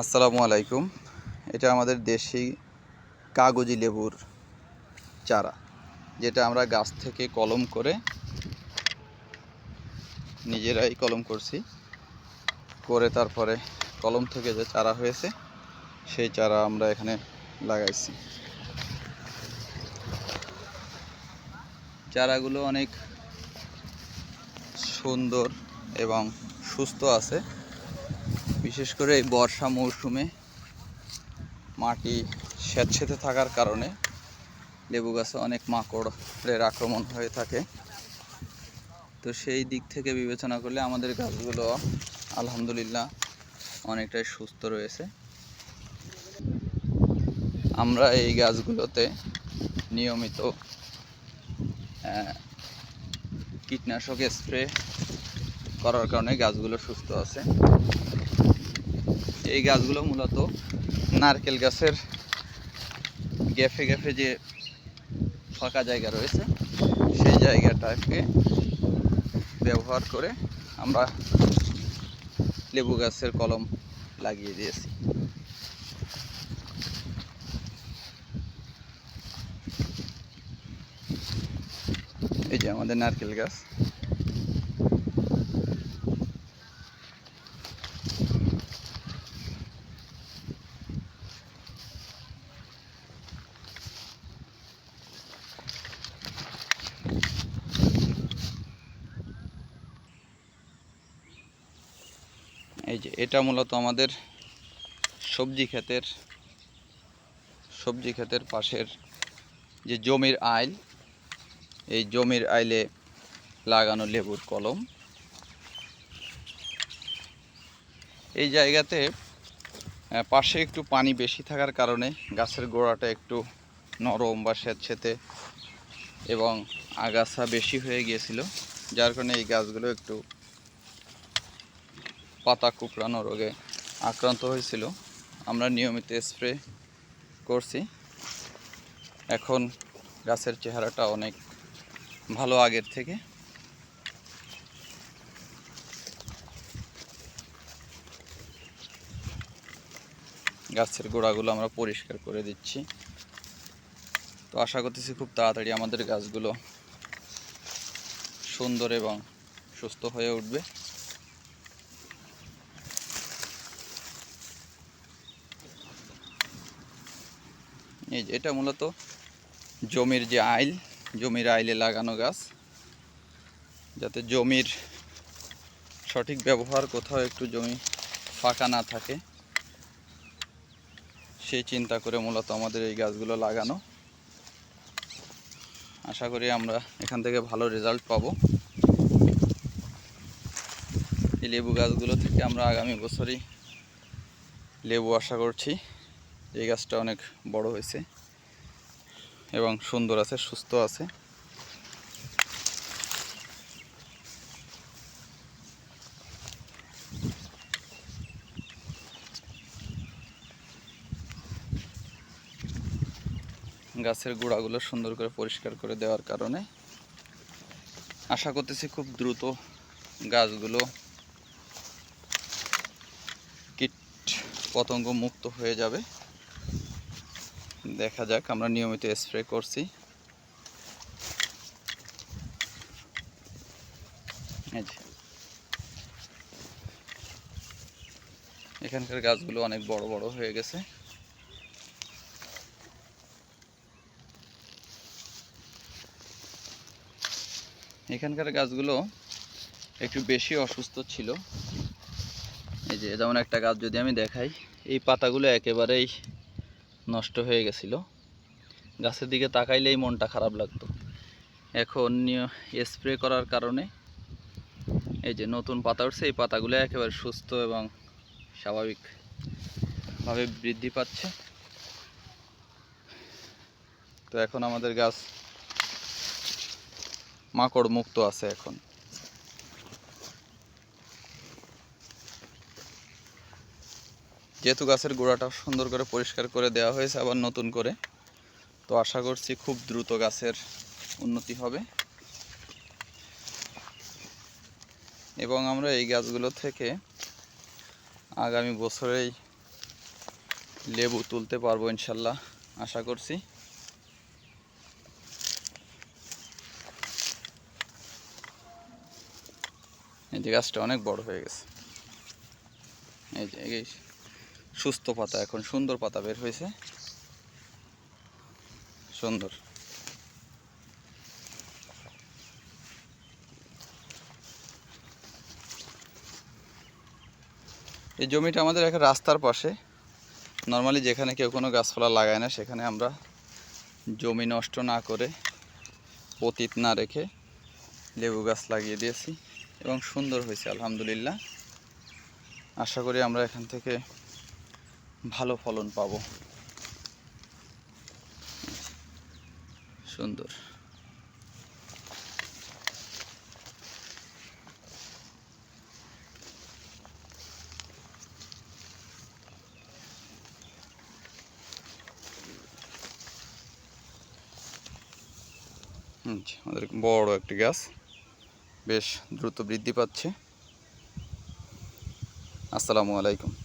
আসসালামু আলাইকুম। এটা আমাদের দেশি কাগজি লেবুর চারা, যেটা আমরা গাছ থেকে কলম করে নিজেরাই কলম করছি। করে তারপরে কলম থেকে যে চারা হয়েছে, সেই চারা আমরা এখানে লাগাইছি। চারাগুলো অনেক সুন্দর এবং সুস্থ আছে। বিশেষ করে এই বর্ষা মৌসুমে মাটি স্যাঁতসেঁতে থাকার কারণে লেবু গাছে অনেক মাকড়ের আক্রমণ হয়ে থাকে। তো সেই দিক থেকে বিবেচনা করলে আমাদের গাছগুলো আলহামদুলিল্লাহ অনেকটাই সুস্থ রয়েছে। আমরা এই গাছগুলোতে নিয়মিত কীটনাশক স্প্রে করার কারণে গাছগুলো সুস্থ আছে। এই গাছগুলো মূলত নারকেল গাছের গ্যাফে গ্যাফে যে ফাঁকা জায়গা রয়েছে, সেই জায়গাটাকে ব্যবহার করে আমরা লেবু গাছের কলম লাগিয়ে দিয়েছি। এই যে আমাদের নারকেল গাছ। এই যে এটা মূলত আমাদের সবজি ক্ষেতের সবজি ক্ষেতের পাশের যে জমির আইল, এই জমির আইলে লাগানো লেবুর কলম। এই জায়গাতে পাশে একটু পানি বেশি থাকার কারণে গাছের গোড়াটা একটু নরম বা স্যাঁতসেঁতে এবং আগাছা বেশি হয়ে গিয়েছিল, যার কারণে এই গাছগুলো একটু পাতা কুকড়ানো রোগে আক্রান্ত হয়েছিল। আমরা নিয়মিত স্প্রে করছি। এখন গাছের চেহারাটা অনেক ভালো আগের থেকে। গাছের গোড়াগুলো আমরা পরিষ্কার করে দিচ্ছি। তো আশা করতেছি খুব তাড়াতাড়ি আমাদের গাছগুলো সুন্দর এবং সুস্থ হয়ে উঠবে। এই যে এটা মূলত জমির যে আইল, জমির আইলে লাগানো গাছ। যাতে জমির সঠিক ব্যবহার কোথাও একটু জমি ফাঁকা না থাকে, সেই চিন্তা করে মূলত আমাদের এই গাছগুলো লাগানো। আশা করি আমরা এখান থেকে ভালো রেজাল্ট পাবো। এই লেবু গাছগুলো থেকে আমরা আগামী বছরই লেবু আশা করছি। এই গাছটা অনেক বড় হয়েছে এবং সুন্দর আছে, সুস্থ আছে। গাছের গোড়াগুলো সুন্দর করে পরিষ্কার করে দেওয়ার কারণে আশা করতেছি খুব দ্রুত গাছগুলো কীট পতঙ্গ মুক্ত হয়ে যাবে। দেখা যাক, আমরা নিয়মিত স্প্রে করছি। এখানকার গাছগুলো অনেক বড় বড় হয়ে গেছে। এখানকার গাছগুলো একটু বেশি অসুস্থ ছিল। এই যে, যেমন একটা গাছ যদি আমি দেখাই, এই পাতাগুলো একেবারেই নষ্ট হয়ে গেছিল। গাছের দিকে তাকাইলেই মনটা খারাপ লাগতো। এখন স্প্রে করার কারণে এই যে নতুন পাতা উঠছে, এই পাতাগুলো একেবারে সুস্থ এবং স্বাভাবিকভাবে বৃদ্ধি পাচ্ছে। তো এখন আমাদের গাছ মাকড় মুক্ত আছে এখন। যেহেতু গাছের গোড়াটা সুন্দর করে পরিষ্কার করে দেওয়া হয়েছে, আবার নতুন করে। তো আশা করছি খুব দ্রুত গাছের উন্নতি হবে। এবং আমরা এই গাছগুলো থেকে আগামী বছরেই লেবু তুলতে পারব ইনশাল্লাহ, আশা করছি। এই যে গাছটা অনেক বড় হয়ে গেছে। এই যে সুস্থ পাতা এখন, সুন্দর পাতা বের হয়েছে। সুন্দর। এই জমিটা আমাদের একটা রাস্তার পাশে। নর্মালি যেখানে কেউ কোনো গাছপালা লাগায় না, সেখানে আমরা জমি নষ্ট না করে পতিত না রেখে লেবু গাছ লাগিয়ে দিয়েছি এবং সুন্দর হয়েছে, আলহামদুলিল্লাহ। আশা করি আমরা এখান থেকে ভালো ফলন পাবো। সুন্দর। আমাদের বড় একটি গাছ। বেশ দ্রুত বৃদ্ধি পাচ্ছে। আসসালামু আলাইকুম।